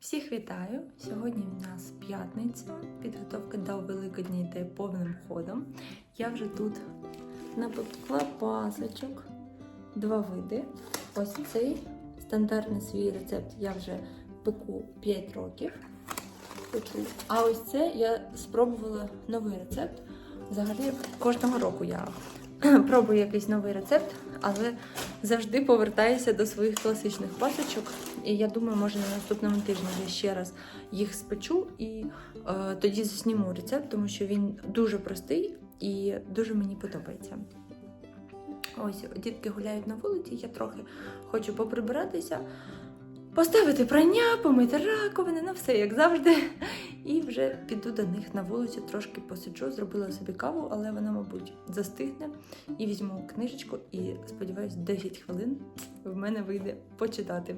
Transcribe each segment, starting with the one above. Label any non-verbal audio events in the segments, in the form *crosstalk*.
Всіх вітаю! Сьогодні в нас п'ятниця. Підготовка до Великодня йде повним ходом. Я вже тут напекла пасочок. Два види. Ось цей стандартний свій рецепт я вже пеку 5 років. А ось це я спробувала новий рецепт. Взагалі кожного року я *clears throat* пробую якийсь новий рецепт, але завжди повертаюся до своїх класичних пасочок. І я думаю, може на наступному тижні я ще раз їх спечу і е, тоді зніму рецепт, тому що він дуже простий і дуже мені подобається. Ось дітки гуляють на вулиці, я трохи хочу поприбиратися, поставити прання, помити раковини, ну все як завжди. І вже піду до них на вулицю, трошки посиджу, зробила собі каву, але вона, мабуть, застигне. І візьму книжечку і сподіваюсь, 10 хвилин в мене вийде почитати.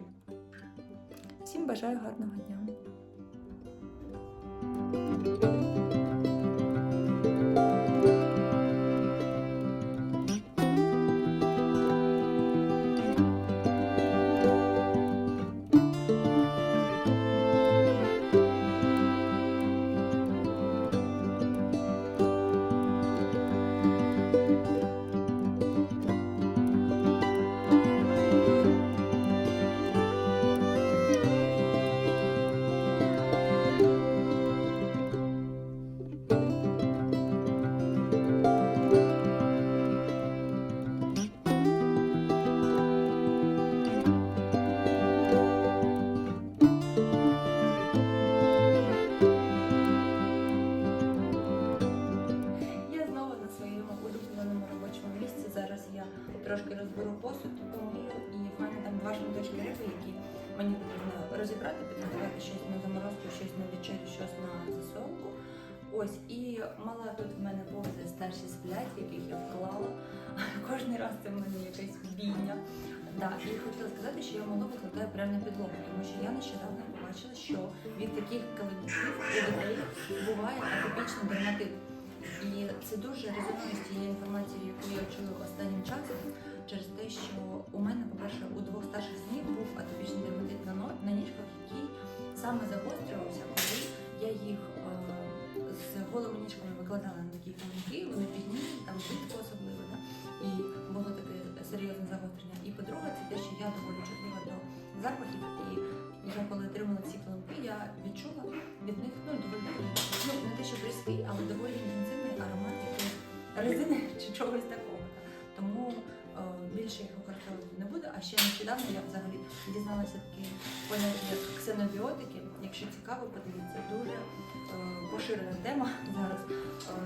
Всім бажаю гарного дня. Трошки розберу посуд, помию, і в мене там два шматочки риби, які мені потрібно розібрати, підготувати щось на заморозку, щось на вечерю, щось на засолку. Ось, і мала тут в мене повзає старші сплять, яких я вклала. *laughs* Кожний раз це в мене якась бійня. Да, і хотіла сказати, що я малу викладаю прямо на підлогу, тому що я нещодавно побачила, що від таких калинців у дітей буває атипічний дерматит. І це дуже резонує з тією інформацією, яку я чую останнім часом, через те, що у мене, по-перше, у двох старших синів був атопічний дерматит на, на ніжках, який саме загострювався, коли я їх е, з голими ніжками викладала на такі камінки, вони пізніше, там влітку особливо, да? і було таке серйозне загострення. І по-друге, це те, що я доволі чутлива до запахів, і я коли отримала ці килимки, я відчула від них ну, доволі ну, не те, що близький, але доволі резини *laughs* чи чогось такого. Тому е, більше їх використовувати не буду. А ще нещодавно я взагалі дізналася такі поняття, ксенобіотики. Якщо цікаво, подивіться, дуже е, поширена тема зараз. Е,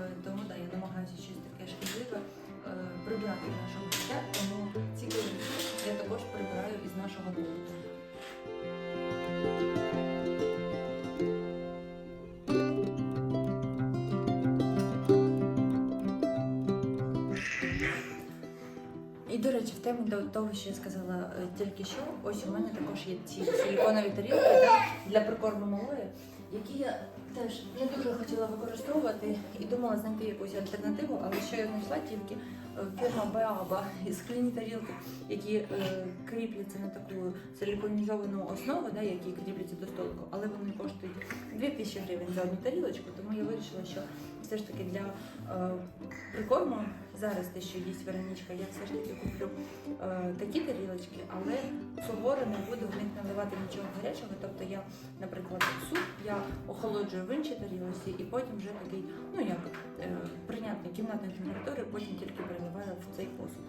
І, в тему до того, що я сказала е, тільки що, ось у мене також є ці силіконові тарілки для прикорму малої, які я теж не дуже хотіла використовувати і думала знайти якусь альтернативу, але що я знайшла тільки е, фірма Беаба і скляні тарілки, які е, кріпляться на таку силіконізовану основу, да, які кріпляться до столику, але вони коштують 2000 гривень за одну тарілочку, тому я вирішила, що все ж таки для е, прикорму зараз те, що їсть Веронічка, я все ж таки куплю е, такі тарілочки, але суворо не буду в них наливати нічого гарячого. Тобто я, наприклад, суп я охолоджую в іншій тарілці і потім вже такий, ну як е, прийнятний кімнатної температури, потім тільки переливаю в цей посуд.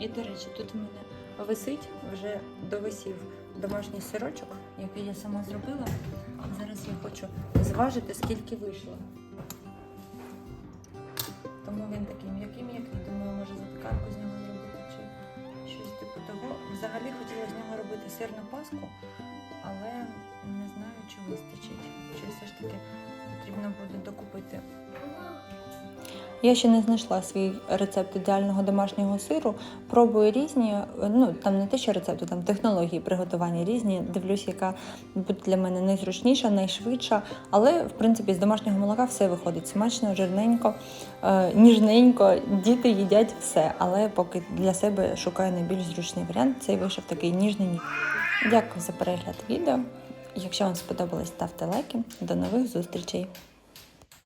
І, до речі, тут у мене висить вже довисів домашній сирочок, який я сама зробила. Зараз я хочу зважити, скільки вийшло. Тому він такий м'який м'який, думаю, може запіканку з нього зробити чи щось типу того. Взагалі хотіла з нього робити сирну паску, але не знаю, чи вистачить. Чи все ж таки потрібно буде докупити Я ще не знайшла свій рецепт ідеального домашнього сиру. Пробую різні, ну там не те, що рецепти, там технології приготування різні. Дивлюсь, яка буде для мене найзручніша, найшвидша. Але в принципі з домашнього молока все виходить смачно, жирненько, е, ніжненько. Діти їдять все. Але поки для себе шукаю найбільш зручний варіант, цей вийшов такий ніжний. Дякую за перегляд відео. Якщо вам сподобалось, ставте лайки. До нових зустрічей!